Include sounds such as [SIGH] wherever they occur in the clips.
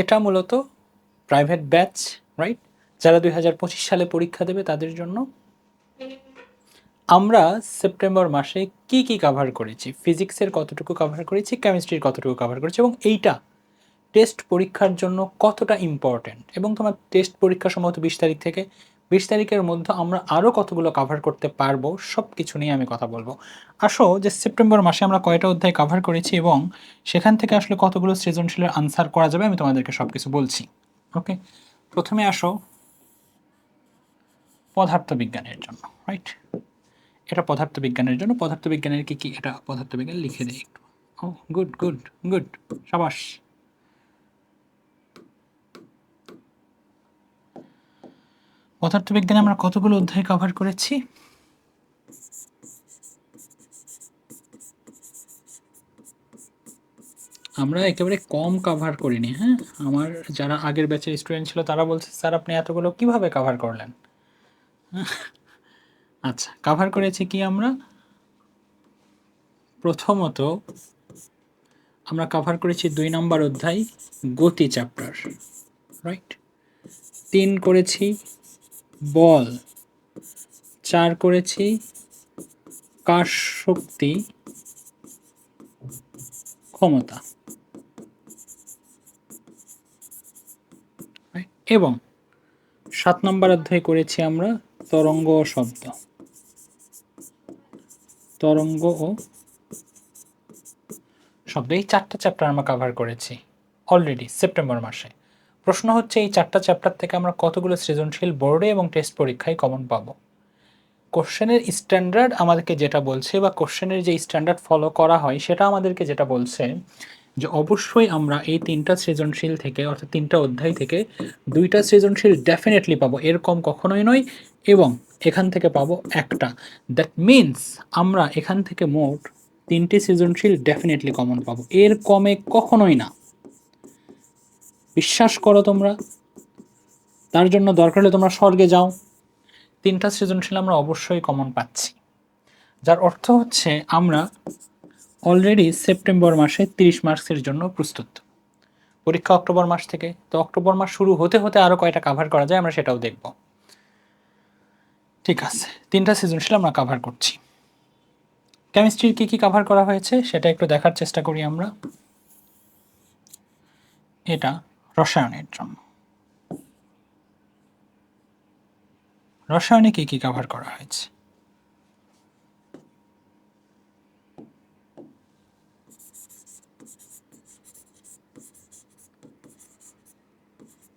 এটা মূলত private batch right যারা দুই হাজার পঁচিশ সালে পরীক্ষা দেবে তাদের জন্য। আমরা সেপ্টেম্বর মাসে কি কি কভার করেছি? ফিজিক্সের কতটুকু কভার করেছি? কেমিস্ট্রির কতটুকু কভার করেছি? এবং এইটা টেস্ট পরীক্ষার জন্য কতটা ইম্পর্ট্যান্ট এবং তোমার টেস্ট পরীক্ষা সম্ভবত বিশ তারিখ থেকে বিশ তারিখের মধ্যে আমরা আরও কতগুলো কভার করতে পারব সব কিছু নিয়ে আমি কথা বলব। আসো, যে সেপ্টেম্বর মাসে আমরা কয়টা অধ্যায় কভার করেছি এবং সেখান থেকে আসলে কতগুলো সৃজনশীলের আনসার করা যাবে আমি তোমাদেরকে সব কিছু বলছি। ওকে প্রথমে আসো পদার্থবিজ্ঞানের জন্য রাইট এটা পদার্থবিজ্ঞানের জন্য, পদার্থবিজ্ঞানের কি কি? এটা পদার্থবিজ্ঞান লিখে দেয় একটু। ও গুড গুড গুড সাবাস। পদার্থবিজ্ঞানে আমরা কতগুলো অধ্যায় কভার করেছি? আমরা একেবারে কম কাভার করিনি হ্যাঁ? আমার যারা আগের ব্যাচের স্টুডেন্ট ছিল, তারা বলছে, স্যার, আপনি এতগুলো কীভাবে কাভার করলেন? [LAUGHS] আচ্ছা কাভার করেছি কি আমরা? প্রথমত, আমরা কাভার করেছি দুই নম্বর অধ্যায়, গতি চ্যাপ্টার রাইট তিন করেছি বল। চার করেছি। কার শক্তি? ক্ষমতা? এবং সাত নম্বর অধ্যায় করেছি আমরা তরঙ্গ ও শব্দ। তরঙ্গ ও শব্দ। এই চারটা চ্যাপ্টার আমরা কভার করেছি অলরেডি সেপ্টেম্বর মাসে। প্রশ্ন হচ্ছে, এই চারটা চ্যাপ্টার থেকে আমরা কতগুলো সৃজনশীল বোর্ডে এবং টেস্ট পরীক্ষায় কমন পাবো? কোশ্চেনের স্ট্যান্ডার্ড আমাদেরকে যেটা বলছে বা কোশ্চেনের যে স্ট্যান্ডার্ড ফলো করা হয়, সেটা আমাদেরকে যেটা বলছে যে অবশ্যই আমরা এই তিনটা সৃজনশীল থেকে, অর্থাৎ তিনটা অধ্যায় থেকে দুইটা সৃজনশীল ডেফিনেটলি পাবো। এর কম কখনোই নয়, এবং এখান থেকে পাবো একটা। দ্যাট মিন্স আমরা এখান থেকে মোট তিনটি সৃজনশীল ডেফিনেটলি কমন পাবো। এর কমে কখনোই না। বিশ্বাস করো তোমরা। তার জন্য দরকার হলে তোমরা স্বর্গে যাও। তিনটা সৃজনশীল আমরা অবশ্যই কমন পাচ্ছি। যার অর্থ হচ্ছে আমরা অলরেডি সেপ্টেম্বর মাসে তিরিশ মার্কসের জন্য প্রস্তুত। পরীক্ষা অক্টোবর মাস থেকে। তো অক্টোবর মাস শুরু হতে হতে আরও কয়টা কাভার করা যায় আমরা সেটাও দেখব। ঠিক আছে, তিনটা সৃজনশীল আমরা কাভার করছি। কেমিস্ট্রির কী কী কাভার করা হয়েছে সেটা একটু দেখার চেষ্টা করি আমরা। এটা রসায়নের জন্য। রসায়নে কী কী কভার করা হয়েছে?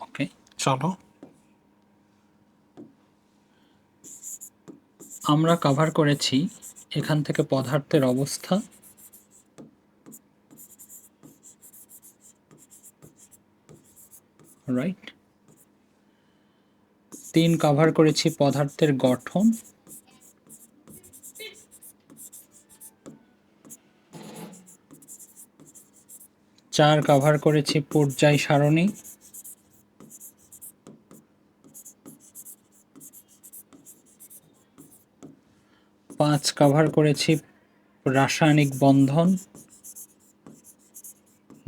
ওকে চলো। আমরা কভার করেছি এখান থেকে পদার্থের অবস্থা রাইট তিন কভার করেছি পদার্থের গঠন। চার কভার করেছি পর্যায় সারণী। পাঁচ কভার করেছি রাসায়নিক বন্ধন।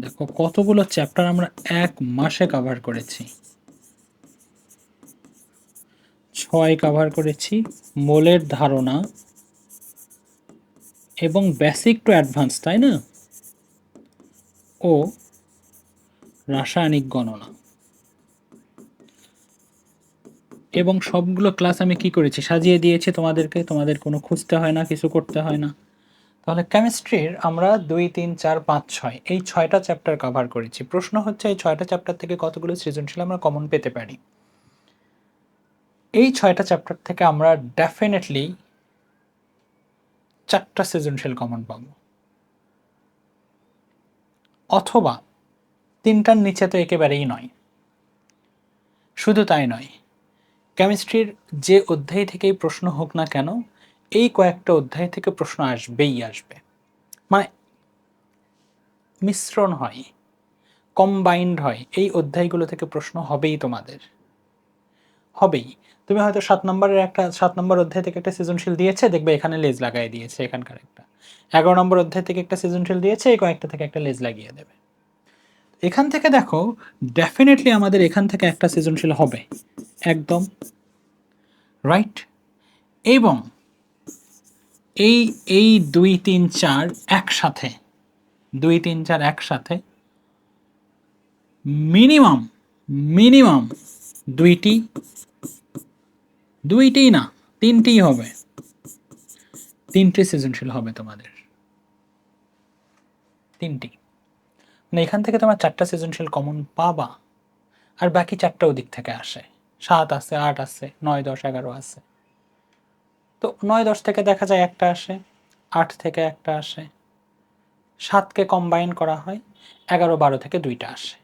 দেখো, কতগুলো চ্যাপ্টার আমরা এক মাসে কভার করেছি। ছয় কভার করেছি, মোলের ধারণা এবং বেসিক টু অ্যাডভান্স তাই না? ও রাসায়নিক গণনা। এবং সবগুলো ক্লাস আমি কি করেছি? সাজিয়ে দিয়েছি তোমাদেরকে, তোমাদের কোনো খুঁজতে হয় না, কিছু করতে হয় না। তাহলে কেমিস্ট্রির আমরা দুই, তিন, চার, পাঁচ, ছয়, এই ছয়টা চ্যাপ্টার কভার করেছি। প্রশ্ন হচ্ছে, এই ছয়টা চ্যাপ্টার থেকে কতগুলো সৃজনশীল আমরা কমন পেতে পারি? এই ছয়টা চ্যাপ্টার থেকে আমরা ডেফিনেটলি চারটা সৃজনশীল কমন পাব। অথবা তিনটার নিচে তো একেবারেই নয়। শুধু তাই নয় কেমিস্ট্রির যে অধ্যায় থেকেই প্রশ্ন হোক না কেন এই কয়েকটা অধ্যায় থেকে প্রশ্ন আসবেই আসবে। মানে মিশ্রণ হয় কম্বাইন্ড হয়, এই অধ্যায়গুলো থেকে প্রশ্ন হবেই তোমাদের। হবেই। তুমি হয়তো সাত নম্বরের একটা, সাত নম্বর অধ্যায় থেকে একটা সৃজনশীল দিয়েছে, দেখবে এখানে লেজ লাগাই দিয়েছে এখানকার একটা। এগারো নম্বর অধ্যায় থেকে একটা সৃজনশীল দিয়েছে, এই কয়েকটা থেকে একটা লেজ লাগিয়ে দেবে। এখান থেকে দেখো ডেফিনেটলি আমাদের এখান থেকে একটা সৃজনশীল হবে। একদম। রাইট এবং এই এই দুই, তিন, চার একসাথে, দুই, তিন, চার একসাথে মিনিমাম মিনিমাম দুইটি দুইটি না, তিনটি হবে। তিনটি সৃজনশীল হবে তোমাদের। তিনটি। মানে এখান থেকে তোমার চারটা সৃজনশীল কমন পাবা, আর বাকি চারটা ওদিক থেকে আসে। সাত আছে, আট আছে, নয়, দশ, এগারো আছে। তো নয় দশ থেকে দেখা যায় একটা আসে, আট থেকে একটা আসে। সাতকে কম্বাইন করা হয়, এগারো বারো থেকে দুইটা আসে।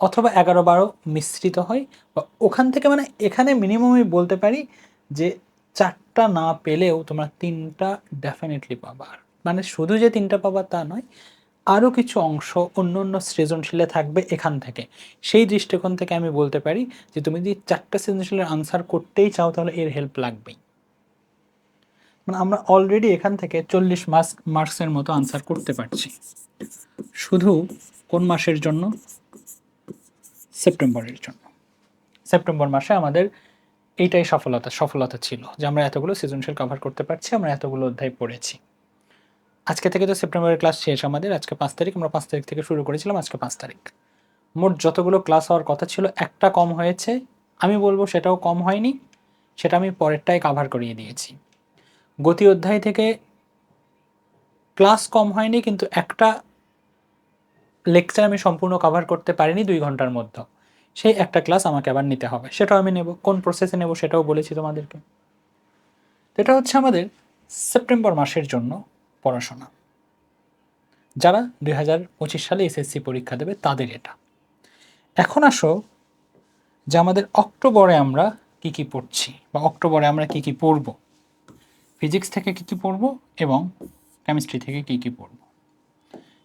অথবা এগারো বারো মিশ্রিত হয়, বা ওখান থেকে মানে এখানে মিনিমাম আমি বলতে পারি যে চারটা না পেলেও তোমরা তিনটা ডেফিনেটলি পাবা। মানে শুধু যে তিনটা পাবা তা নয় আরও কিছু অংশ অন্য অন্য সৃজনশীলে থাকবে এখান থেকে। সেই দৃষ্টিকোণ থেকে আমি বলতে পারি যে, তুমি যদি চারটা সৃজনশীলের আনসার করতেই চাও, তাহলে এর হেল্প লাগবেই। মানে আমরা অলরেডি এখান থেকে চল্লিশ মার্কস মার্কসের মতো আনসার করতে পারছি। শুধু কোন মাসের জন্য? সেপ্টেম্বরের জন্য। সেপ্টেম্বর মাসে আমাদের এইটাই সফলতা সফলতা ছিল যে, আমরা এতগুলো সৃজনশীল কভার করতে পারছি, আমরা এতগুলো অধ্যায় পড়েছি। আজকে থেকে তো সেপ্টেম্বরের ক্লাস শেষ আমাদের। আজকে পাঁচ তারিখ, আমরা পাঁচ তারিখ থেকে শুরু করেছিলাম আজকে পাঁচ তারিখ। মোট যতগুলো ক্লাস হওয়ার কথা ছিল, একটা কম হয়েছে। আমি বলব সেটাও কম হয়নি, সেটা আমি পরেরটাই কাভার করিয়ে দিয়েছি। গতি অধ্যায় থেকে ক্লাস কম হয়নি, কিন্তু একটা লেকচার আমি সম্পূর্ণ কভার করতে পারিনি দুই ঘণ্টার মধ্যে। সেই একটা ক্লাস আমাকে আবার নিতে হবে। সেটাও আমি নেব। কোন প্রসেসে নেব সেটাও বলেছি তোমাদেরকে। এটা হচ্ছে আমাদের সেপ্টেম্বর মাসের জন্য। পড়াশোনা। যারা দুই হাজার পঁচিশ সালে এসএসসি পরীক্ষা দেবে, তাদের এটা। এখন আসো যে আমাদের অক্টোবরে আমরা কি কি পড়ছি বা অক্টোবরে আমরা কি কি পড়ব। ফিজিক্স থেকে কি কি পড়ব এবং কেমিস্ট্রি থেকে কি কি পড়ব।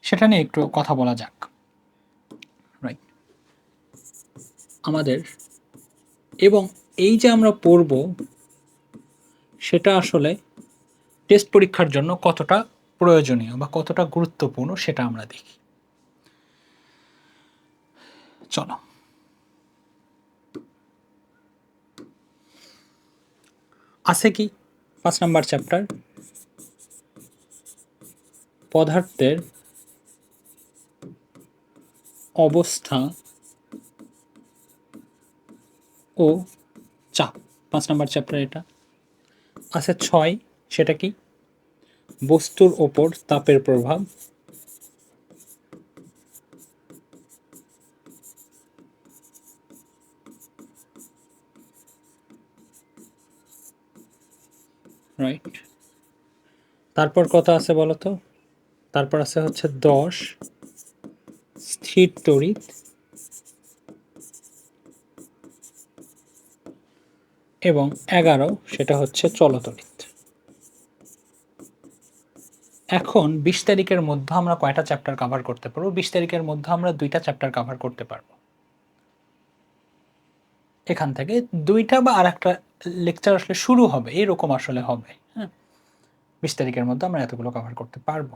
সেটা নিয়ে একটু কথা বলা যাক। রাইট আমাদের এবং এই যে আমরা পড়ব, সেটা আসলে টেস্ট পরীক্ষার জন্য কতটা প্রয়োজনীয় বা কতটা গুরুত্বপূর্ণ সেটা আমরা দেখি। চলো। আছে কি পাঁচ নাম্বার চ্যাপ্টার? পদার্থের অবস্থা ও চাপ। পাঁচ নাম্বার চ্যাপ্টার এটা। আছে ছয় সেটা কি? বস্তুর ওপর তাপের প্রভাব। রাইট তারপর কত আছে বলো তো তারপর আছে হচ্ছে দশ, স্থির তড়িৎ। এবং এগারো, সেটা হচ্ছে চলতড়িৎ। এখন বিশ তারিখের মধ্যে আমরা কয়টা চ্যাপ্টার কভার করতে পারব? বিশ তারিখের মধ্যে আমরা দুইটা চ্যাপ্টার কভার করতে পারব। এখান থেকে দুইটা বা আর একটা লেকচার আসলে শুরু হবে, এরকম আসলে হবে হ্যাঁ? বিশ তারিখের মধ্যে আমরা এতগুলো কভার করতে পারব।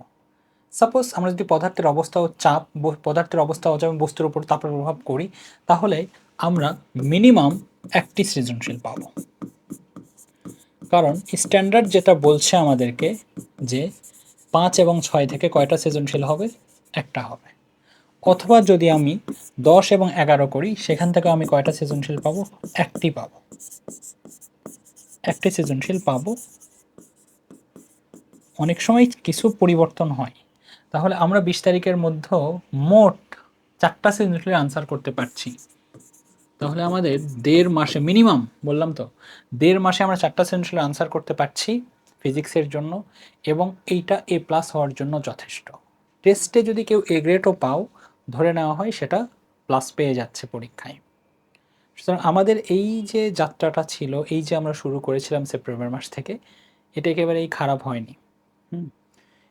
সাপোজ আমরা যদি পদার্থের অবস্থা ও চাপ পদার্থের অবস্থা ও চাপ বস্তুর উপর তাপের প্রভাব করি, তাহলে আমরা মিনিমাম একটি সৃজনশীল পাব। কারণ স্ট্যান্ডার্ড যেটা বলছে আমাদেরকে যে পাঁচ এবং ছয় থেকে কয়টা সৃজনশীল হবে? একটা হবে। অথবা যদি আমি দশ এবং এগারো করি, সেখান থেকে আমি কয়টা সৃজনশীল পাবো? একটি পাবো। একটি সৃজনশীল পাবো। অনেক সময় কিছু পরিবর্তন হয়। তাহলে আমরা বিশ তারিখের মধ্যেও মোট চারটা সৃজনশীলের আনসার করতে পারছি। তাহলে আমাদের দেড় মাসে মিনিমাম বললাম তো, দেড় মাসে আমরা চারটা সৃজনশীলের আনসার করতে পারছি। ফিজিক্সের জন্য এবং এইটা এ প্লাস হওয়ার জন্য যথেষ্ট। টেস্টে যদি কেউ এ গ্রেডও পাও, ধরে নেওয়া হয় সেটা প্লাস পেয়ে যাচ্ছে পরীক্ষায়। সুতরাং আমাদের এই যে যাত্রাটা ছিল, এই যে আমরা শুরু করেছিলাম সেপ্টেম্বর মাস থেকে, এটা একেবারেই খারাপ হয়নি। হুম?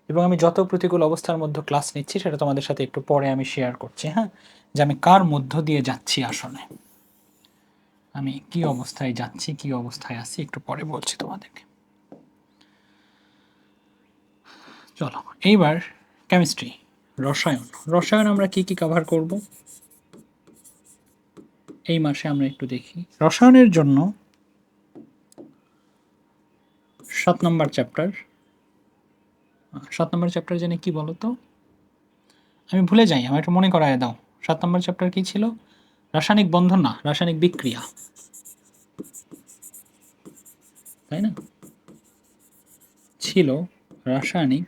এবং আমি যত প্রতিকূল অবস্থার মধ্যে ক্লাস নিচ্ছি, সেটা তোমাদের সাথে একটু পরে আমি শেয়ার করছি হ্যাঁ? যে আমি কার মধ্য দিয়ে যাচ্ছি আসলে? আমি কি অবস্থায় যাচ্ছি, কি অবস্থায় আছি, একটু পরে বলছি তোমাদেরকে। চলো, এইবার কেমিস্ট্রি রসায়ন। রসায়ন আমরা কি কি কভার করব? এই মাসে আমরা একটু দেখি। রসায়নের জন্য সাত নম্বর চ্যাপ্টার সাত নম্বর চ্যাপ্টার জেনে কি বলো তো আমি ভুলে যাই, আমার একটু মনে করায় দাও। সাত নম্বর চ্যাপ্টার কি ছিল? রাসায়নিক বন্ধন না, রাসায়নিক বিক্রিয়া। তাই না? ছিল রাসায়নিক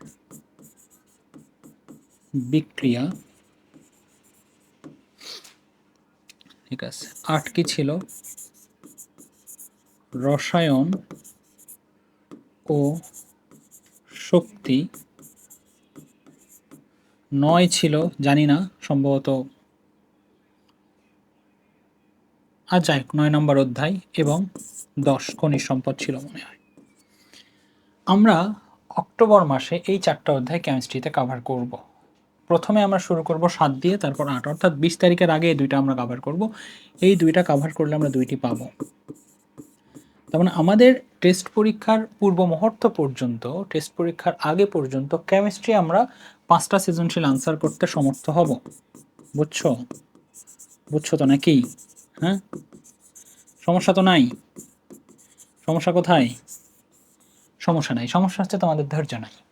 বিক্রিয়া। ঠিক আছে। আট কি ছিল? রসায়ন ও শক্তি। নয় ছিল জানি না সম্ভবত আর যাই নয় নম্বর অধ্যায় এবং দশ খনিজ সম্পদ ছিল মনে হয়। আমরা অক্টোবর মাসে এই চারটা অধ্যায় কেমিস্ট্রিতে কভার করব। প্রথমে আমরা শুরু করব সাত দিয়ে, তারপর আট। অর্থাৎ বিশ তারিখের আগে এই দুইটা আমরা কাভার করব। এই দুইটা কাভার করলে আমরা দুইটি পাবো। তার মানে আমাদের টেস্ট পরীক্ষার পূর্ব মুহূর্ত পর্যন্ত টেস্ট পরীক্ষার আগে পর্যন্ত কেমিস্ট্রি আমরা পাঁচটা সৃজনশীল আনসার করতে সমর্থ হব। বুঝছ? বুঝছ তো নাকি? হ্যাঁ? সমস্যা তো নাই? সমস্যা কোথায়? সমস্যা নাই। সমস্যা হচ্ছে তোমাদের ধৈর্য নাই।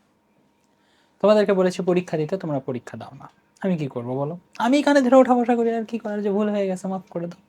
তোমাদেরকে বলেছি পরীক্ষা দিতে, তোমরা পরীক্ষা দাও না। আমি কি করব বলো? আমি এখানে ধরে ওঠা বসা করি আর কি করার যে ভুল হয়ে গেছে, মাফ করে দাও।